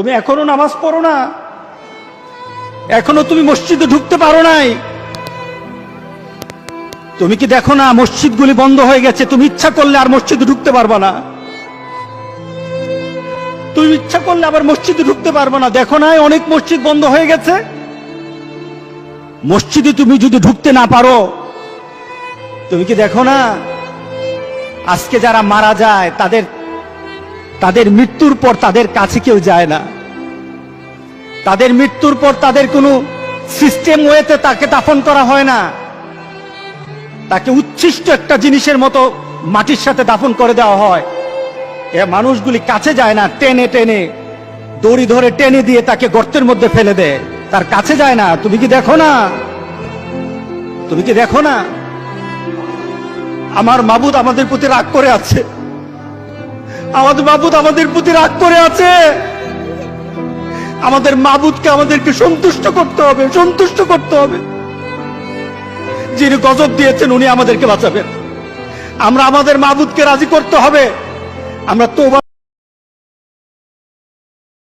তুমি এখনও নামাজ পড়ো না। এখনও তুমি মসজিদে ঢুকতে পারো নাই। তুমি কি দেখো না মসজিদগুলি বন্ধ হয়ে গেছে? তুমি ইচ্ছা করলে আর মসজিদে ঢুকতে পারবে না। তুমি ইচ্ছা করলে আবার মসজিদে ঢুকতে পারবে না। দেখো না অনেক মসজিদ বন্ধ হয়ে গেছে। মসজিদে তুমি যদি ঢুকতে না পারো, তুমি কি দেখো না? আজকে যারা মারা যায়, তাদের তাদের মৃত্যুর পর তাদের কাছে কেউ যায় না। তাদের মৃত্যুর পর তাদের কোনো সিস্টেম ওয়েতে তাকে দাফন করা হয় না। তাকে উচ্ছিষ্ট একটা জিনিসের মতো মাটির সাথে দাফন করে দেওয়া হয়। এ মানুষগুলি কাছে যায় না, টেনে টেনে, দড়ি ধরে টেনে দিয়ে তাকে গর্তের মধ্যে ফেলে দেয়। তার কাছে যায় না, তুমি কি দেখো না? তুমি কি দেখো না? আমার মাবুদ আমাদের প্রতি রাগ করে আছে। আমাদের মাবুদ আমাদের প্রতি রাগ করে আছে। আমাদের মাবুদকে আমাদেরকে সন্তুষ্ট করতে হবে, সন্তুষ্ট করতে হবে। যিনি গজব দিয়েছেন, উনি আমাদেরকে বাঁচাবেন। আমরা আমাদের মাবুদকে রাজি করতে হবে। আমরা তোবা